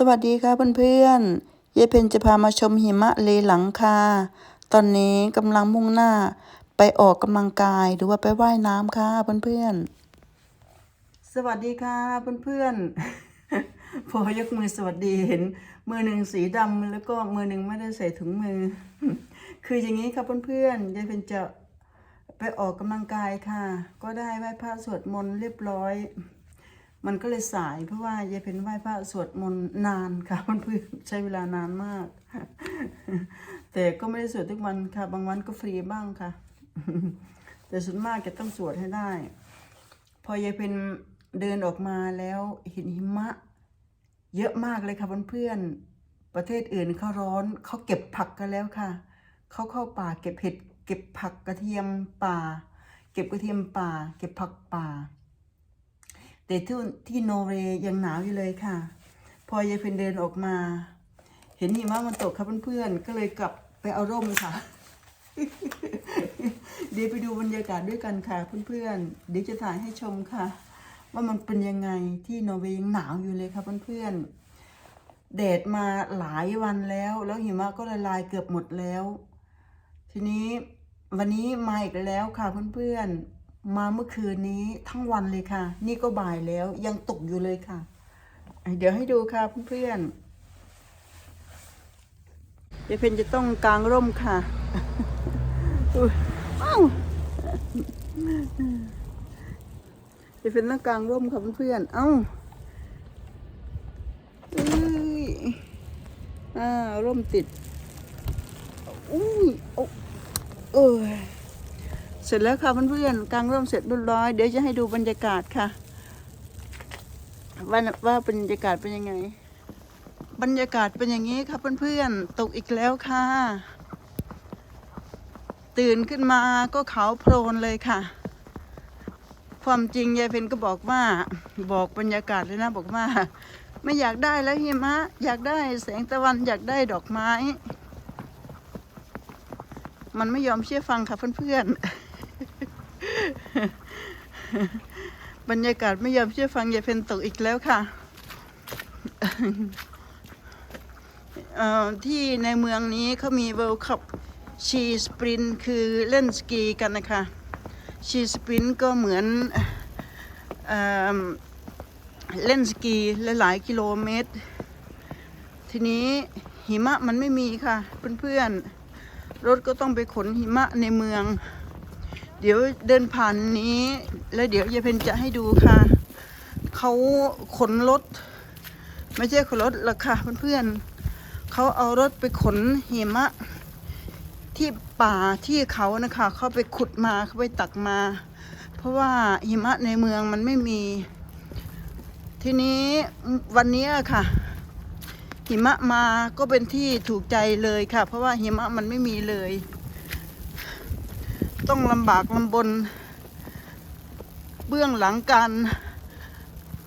สวัสดีค่ะเพื่อนๆยายเพนจะพามาชมหิมะเลหลังคา ตอนนี้กำลังมุ่งหน้าไปออกกำลังกายหรือว่าไปว่ายน้ำค่ะเพื่อนๆ สวัสดีค่ะเพื่อนๆ พอยกมือสวัสดีเห็น มือหนึ่งสีดำแล้วก็มือหนึ่งไม่ได้ใส่ถุงมือ คืออย่างนี้ค่ะเพื่อนๆยายเพนจะไปออกกำลังกายค่ะ ก็ได้ไหว้พระสวดมนต์เรียบร้อย มันก็เลยสายเพราะว่ายายเพนไหว้พระสวดมนต์นานค่ะเพื่อนใช้เวลานานมาก แต่ก็ไม่ได้สวดทุกวันค่ะ บางวันก็ฟรีบ้างค่ะ แต่ส่วนมากจะต้องสวดให้ได้ พอยายเพนเดินออกมาแล้วเห็นหิมะ เยอะมากเลยค่ะเพื่อนๆประเทศอื่นเขาร้อนเขาเก็บผักกันแล้วค่ะเขาเข้าป่าเก็บเห็ดเก็บผักกระเทียมป่า เก็บกระเทียมป่า เก็บผักป่า แต่ที่ที่โนเวย์ยังหนาวอยู่เลยค่ะ พอยายเพนเดินออกมา เห็นหิมะมันตกครับเพื่อนๆก็เลยกลับไปเอาร่มค่ะ เดี๋ยวไปดูบรรยากาศด้วยกันค่ะเพื่อนๆเดี๋ยวจะถ่ายให้ชมค่ะ ว่ามันเป็นยังไงที่นอร์เวย์ยังหนาวอยู่เลยค่ะเพื่อนๆแดดมาหลายวันแล้ว แล้วหิมะก็ละลายเกือบหมดแล้ว ทีนี้วันนี้มาอีกแล้วค่ะเพื่อนๆ มาเมื่อคืนนี้ทั้งวันเลยค่ะ นี่ก็บ่ายแล้วยังตกอยู่เลยค่ะ เดี๋ยวให้ดูค่ะเพื่อนๆยายเพนจะต้องกางร่มค่ะอุ๊ยวยายเพนต้องกางร่มค่ะเพื่อนๆเอ้าอ้ยอ้าวร่มติดอุ้ยโอ้เออ เสร็จแล้วค่ะเพื่อนๆกางร่มเสร็จเรียบร้อย เดี๋ยวจะให้ดูบรรยากาศค่ะ ว่าว่าบรรยากาศเป็นยังไง บรรยากาศเป็นอย่างนี้ค่ะเพื่อนๆตกอีกแล้วค่ะ ตื่นขึ้นมาก็ขาวโพลนเลยค่ะ ความจริงยายเพนก็บอกว่า บอกบรรยากาศเลยนะบอกว่า ไม่อยากได้แล้วหิมะ อยากได้แสงตะวันอยากได้ดอกไม้ มันไม่ยอมเชื่อฟังค่ะเพื่อนๆ บรรยากาศไม่ยอมเชื่อฟังยายเพนตกอีกแล้วค่ะเอ่อที่ในเมืองนี้เขามีเวิลด์คัพชีสปรินคือเล่นสกีกันนะคะชีสปรินก็เหมือนเอเล่นสกีหลายกิโลเมตร ทีนี้หิมะมันไม่มีค่ะ เพื่อนๆรถก็ต้องไปขนหิมะในเมือง เดี๋ยวเดินผ่านนี้ แล้วเดี๋ยวยายเพนจะให้ดูค่ะเขาขนรถไม่ใช่ขนรถหรอกค่ะเพื่อนๆเขาเอารถไปขนหิมะ ที่ป่าที่เขานะคะเขาไปขุดมาเขาไปตักมา เพราะว่าหิมะในเมืองมันไม่มี ทีนี้วันนี้ค่ะ หิมะมาก็เป็นที่ถูกใจเลยค่ะ เพราะว่าหิมะมันไม่มีเลย ต้องลำบากลำบน เบื้องหลังการ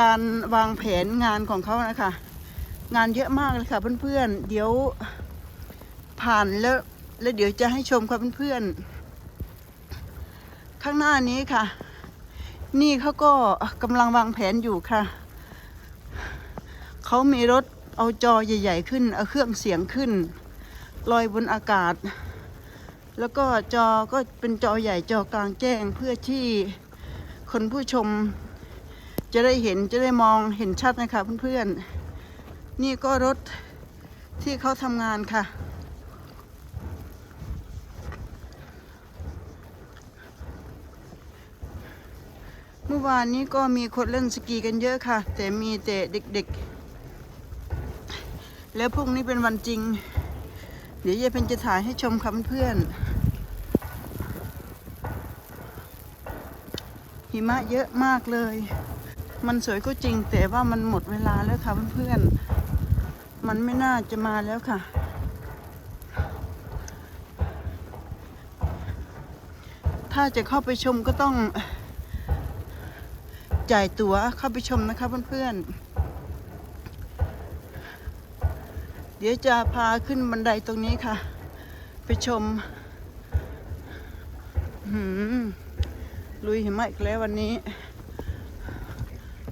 การวางแผนงานของเขานะคะ งานเยอะมากเลยค่ะเพื่อนๆ เดี๋ยวผ่านแล้วแล้วเดี๋ยวจะให้ชมค่ะเพื่อนๆ ข้างหน้านี้ค่ะ นี่เขาก็กำลังวางแผนอยู่ค่ะ เขามีรถเอาจอใหญ่ ๆ ขึ้น เอาเครื่องเสียงขึ้น ลอยบนอากาศ แล้วก็จอก็เป็นจอใหญ่จอกลางแจ้งเพื่อที่คนผู้ชมจะได้เห็นจะได้มองเห็นชัดนะคะเพื่อนๆ นี่ก็รถที่เขาทำงานค่ะ เมื่อวานนี้ก็มีคนเล่นสกีกันเยอะค่ะ แต่มีแต่เด็กๆ แล้วพรุ่งนี้เป็นวันจริง เดี๋ยวยายเพนจะถ่ายให้ชมค่ะเพื่อนๆ หิมะเยอะมากเลย มันสวยก็จริงแต่ว่ามันหมดเวลาแล้วค่ะเพื่อนๆ มันไม่น่าจะมาแล้วค่ะ ถ้าจะเข้าไปชมก็ต้องจ่ายตั๋วเข้าไปชมนะคะเพื่อนๆ เดี๋ยวจะพาขึ้นบันไดตรงนี้ค่ะ ไปชม หืม ลุยหิมะอีกแล้ววันนี้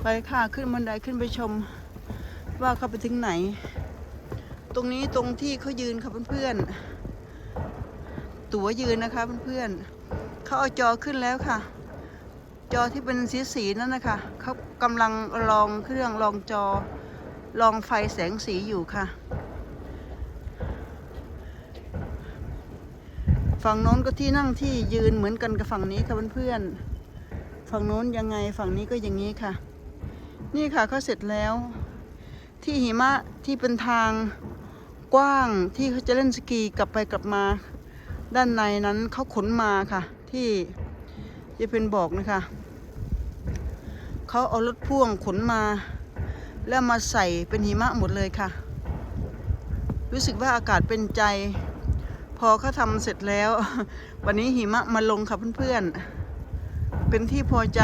ไปค่ะขึ้นบันไดขึ้นไปชม ว่าเขาไปถึงไหน ตรงนี้ตรงที่เขายืนค่ะเพื่อนๆตั๋วยืนนะคะเพื่อนๆเขาเอาจอขึ้นแล้วค่ะ จอที่เป็นสีสีนั่นนะคะเขากำลังลองเครื่องลองจอลองไฟแสงสีอยู่ค่ะ ฝั่งโน้นก็ที่นั่งที่ยืนเหมือนกันกับฝั่งนี้ค่ะเพื่อนๆฝั่งโน้นยังไงฝั่งนี้ก็อย่างนี้ค่ะ นี่ค่ะเขาเสร็จแล้ว ที่หิมะที่เป็นทางกว้างที่เขาจะเล่นสกีกลับไปกลับมา ด้านในนั้นเขาขนมาค่ะ ที่จะเป็นบอกนะคะเขาเอารถพ่วงขนมา แล้วมาใส่เป็นหิมะหมดเลยค่ะ รู้สึกว่าอากาศเป็นใจ อเขาทำเสร็จแล้ว วันนี้หิมะมาลงค่ะเพื่อนๆ เป็นที่พอใจ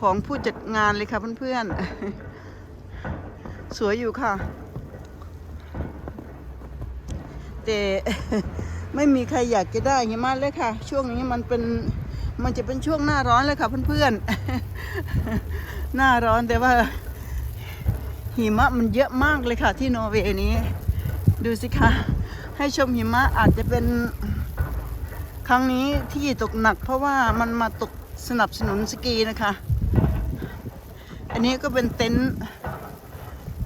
ของผู้จัดงานเลยค่ะเพื่อนๆ สวยอยู่ค่ะ แต่ไม่มีใครอยากจะได้หิมะเลยค่ะ ช่วงนี้มันเป็นมันจะเป็นช่วงหน้าร้อนเลยค่ะเพื่อนๆ หน้าร้อนแต่ว่า หิมะมันเยอะมากเลยค่ะที่นอร์เวย์นี้ ดูสิคะ ให้ชมหิมะอาจจะเป็นครั้งนี้ที่ตกหนัก เพราะว่ามันมาตกสนับสนุนสกีนะคะ อันนี้ก็เป็นเต็นท์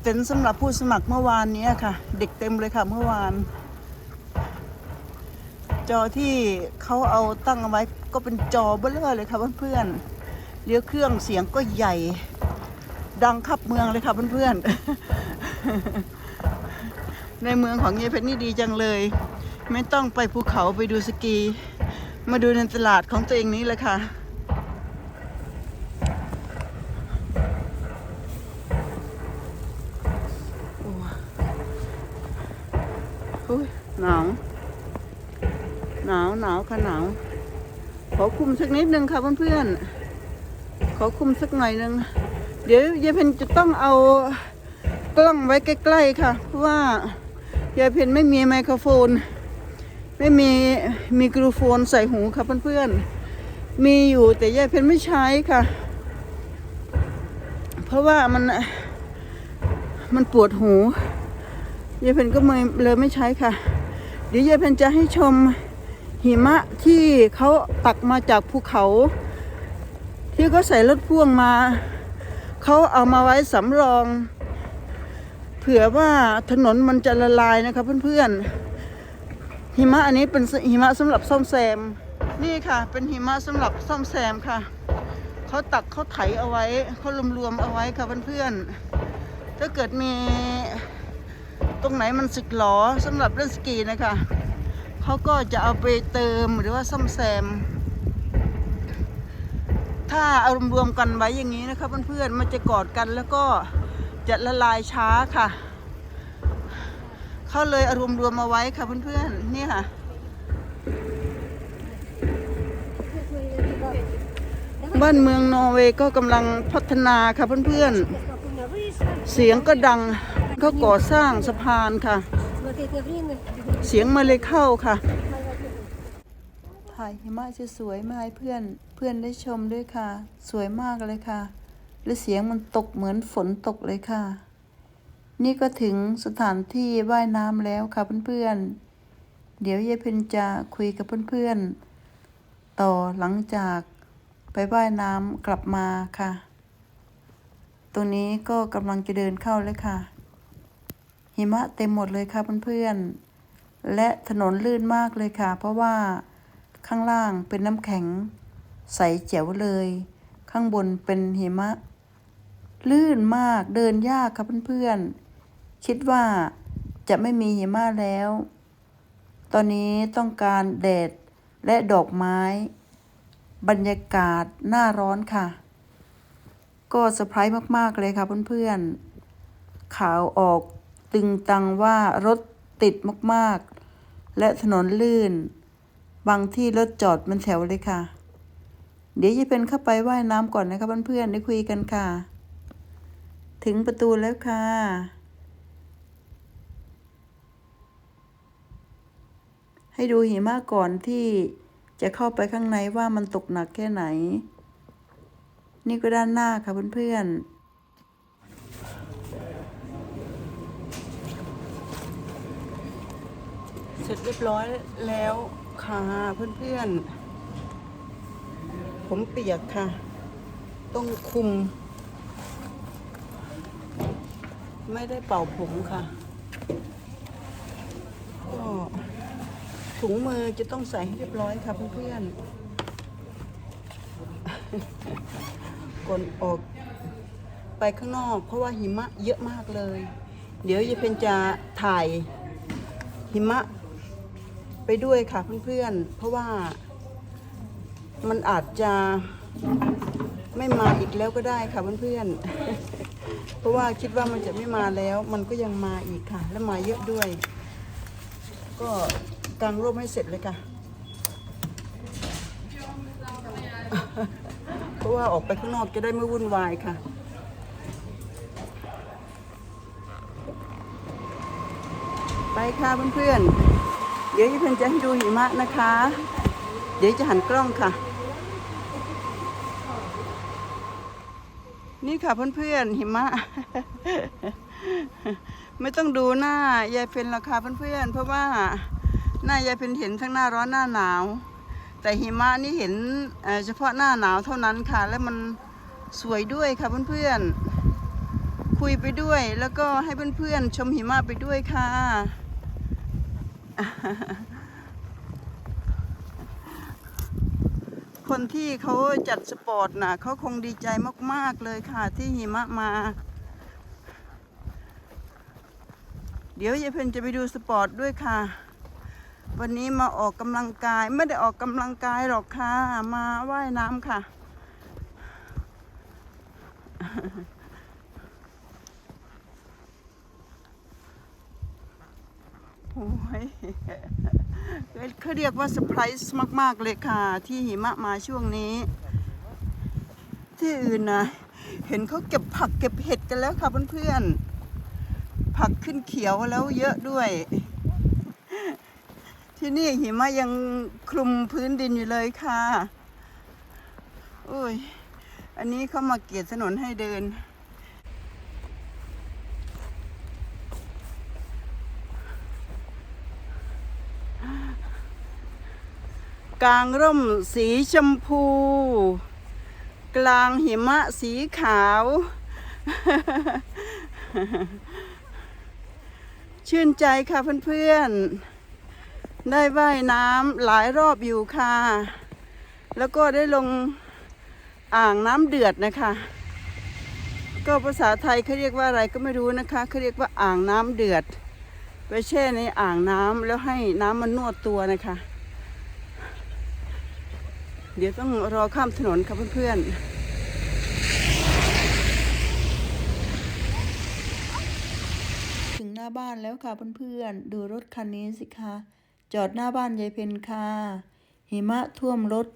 เต็นท์สำหรับผู้สมัครเมื่อวานนี้ค่ะ เด็กเต็มเลยค่ะเมื่อวาน จอที่เขาเอาตั้งเอาไว้ก็เป็นจอเบ้อเร่อเลยค่ะเพื่อนๆเลี้ยวเครื่องเสียงก็ใหญ่ ดังขับเมืองเลยค่ะเพื่อนๆ ในเมืองของเยเพชรนี่ดีจังเลย ไม่ต้องไปภูเขาไปดูสกี มาดูในตลาดของตัวเองนี้เลยค่ะโอ้ยหนาวหนาวหนาวค่ะหนาวขอคุมสักนิดนึงค่ะเพื่อนๆขอคุมสักหน่อยนึง เดี๋ยวยายเพนจะต้องเอากล้องไว้ใกล้ ๆ ค่ะ เพราะว่า ยายเพนไม่มีไมโครโฟน ไม่มีมีกรูโฟนใส่หูค่ะเพื่อนๆ มีอยู่แต่ยายเพนไม่ใช้ค่ะ เพราะว่ามันมันปวดหูยายเพนก็เลยเลยไม่ใช้ค่ะ เดี๋ยวยายเพนจะให้ชมหิมะที่เขาตักมาจากภูเขา ที่เขาใส่รถพ่วงมา เขาเอามาไว้สำรอง เผื่อว่าถนนมันจะละลายนะคะเพื่อนๆ หิมะอันนี้เป็นหิมะสำหรับซ่อมแซม นี่ค่ะ เป็นหิมะสำหรับซ่อมแซมค่ะ เขาตักเขาไถเอาไว้เขารวมๆเอาไว้ค่ะเพื่อนๆ ถ้าเกิดมีตรงไหนมันสึกหรอสำหรับเล่นสกีนะคะเขาก็จะเอาไปเติมหรือว่าซ่อมแซม ถ้าเอารวมๆกันไว้อย่างนี้นะคะเพื่อนๆ มันจะกอดกันแล้วก็ จะละลายช้าค่ะ เขาเลยเอารวมมาไว้ค่ะเพื่อนๆ นี่ค่ะบ้านเมืองนอร์เวย์ก็กำลังพัฒนาค่ะเพื่อนๆ เสียงก็ดังเขาก่อสร้างสะพานค่ะ เสียงมาเลยเข้าค่ะ ถ่ายหิมะสวยๆมาให้เพื่อนเพื่อนได้ชมด้วยค่ะ สวยมากเลยค่ะ และเสียงมันตกเหมือนฝนตกเลยค่ะ นี่ก็ถึงสถานที่ว่ายน้ำแล้วค่ะเพื่อนๆ เดี๋ยวยายเพนจะคุยกับเพื่อนๆ ต่อหลังจากไปว่ายน้ำกลับมาค่ะ ตรงนี้ก็กำลังจะเดินเข้าเลยค่ะ หิมะเต็มหมดเลยค่ะเพื่อนๆ และถนนลื่นมากเลยค่ะ เพราะว่าข้างล่างเป็นน้ำแข็งใสแจ๋วเลย ข้างบนเป็นหิมะ ลื่นมากเดินยากค่ะเพื่อนๆ คิดว่าจะไม่มีหิมะแล้ว ตอนนี้ต้องการแดดและดอกไม้ บรรยากาศหน้าร้อนค่ะ ก็เซอร์ไพรส์มาก ๆ เลยค่ะเพื่อนๆ ข่าวออกตึงตังว่ารถติดมากๆ และถนนลื่น บางที่รถจอดเป็นแถวเลยค่ะ เดี๋ยวยายเป็นเข้าไปว่ายน้ำก่อนนะคะเพื่อนๆได้คุยกันค่ะ ถึงประตูแล้วค่ะ ให้ดูหิมะก่อนที่จะเข้าไปข้างในว่ามันตกหนักแค่ไหน นี่ก็ด้านหน้าค่ะเพื่อนๆเสร็จเรียบร้อยแล้วค่ะเพื่อนๆ ผมเปียกค่ะ ต้องคุม ไม่ได้เป่าผมค่ะก็ถุงมือจะต้องใส่ให้เรียบร้อยค่ะเพื่อนๆก่อนออกไปข้างนอก เพราะว่าหิมะเยอะมากเลย เดี๋ยวยายเป็นจะถ่ายหิมะไปด้วยค่ะเพื่อนๆ เพราะว่ามันอาจจะไม่มาอีกแล้วก็ได้ค่ะเพื่อนๆ เพราะว่าคิดว่ามันจะไม่มาแล้ว มันก็ยังมาอีกค่ะ และมาเยอะด้วย ก็กางร่มให้เสร็จเลยค่ะ เพราะว่าออกไปข้างนอกจะได้ไม่วุ่นวายค่ะไปค่ะเพื่อนๆ เดี๋ยวจะเพื่อนจะให้ดูหิมะนะคะ เดี๋ยวจะหันกล้องค่ะ นี่ค่ะเพื่อนๆหิมะ ไม่ต้องดูหน้ายายเพนราคาเพื่อนๆเพราะว่าหน้ายายเพนเห็นทั้งหน้าร้อนหน้าหนาว แต่หิมะนี่เห็นเเฉพาะหน้าหนาวเท่านั้นค่ะ และมันสวยด้วยค่ะเพื่อนๆคุยไปด้วย แล้วก็ให้เพื่อนๆชมหิมะไปด้วยค่ะ คนที่เขาจัดสปอร์ตน่ะเขาคงดีใจมากๆเลยค่ะที่หิมะมา เดี๋ยวยายเพนจะไปดูสปอร์ตด้วยค่ะ วันนี้มาออกกำลังกายไม่ได้ออกกำลังกายหรอกค่ะ มาว่ายน้ำค่ะ โอ้ย เขาเรียกว่าเซอร์ไพรส์มาก ๆ เลยค่ะ ที่หิมะมาช่วงนี้ ที่อื่นนะเห็นเขาเก็บผักเก็บเห็ดกันแล้วค่ะเพื่อนๆผักขึ้นเขียวแล้วเยอะด้วย ที่นี่หิมะยังคลุมพื้นดินอยู่เลยค่ะโอ้ยอันนี้เขามาเกียดถนนให้เดิน กลางร่มสีชมพู กลางหิมะสีขาว ชื่นใจค่ะเพื่อนๆ ได้ว่ายน้ำหลายรอบอยู่ค่ะ แล้วก็ได้ลงอ่างน้ำเดือดนะคะ ก็ภาษาไทยเขาเรียกว่าอะไรก็ไม่รู้นะคะเขาเรียกว่าอ่างน้ำเดือด ไปแช่ในอ่างน้ำแล้วให้น้ำมันนวดตัวนะคะ เดี๋ยวต้องรอข้ามถนนค่ะเพื่อนๆถึงหน้าบ้านแล้วค่ะเพื่อนๆ ดูรถคันนี้สิคะ จอดหน้าบ้านยายเพนค่ะหิมะท่วมรถ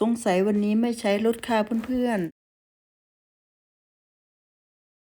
สงสัยวันนี้ไม่ใช้รถค่ะเพื่อนๆ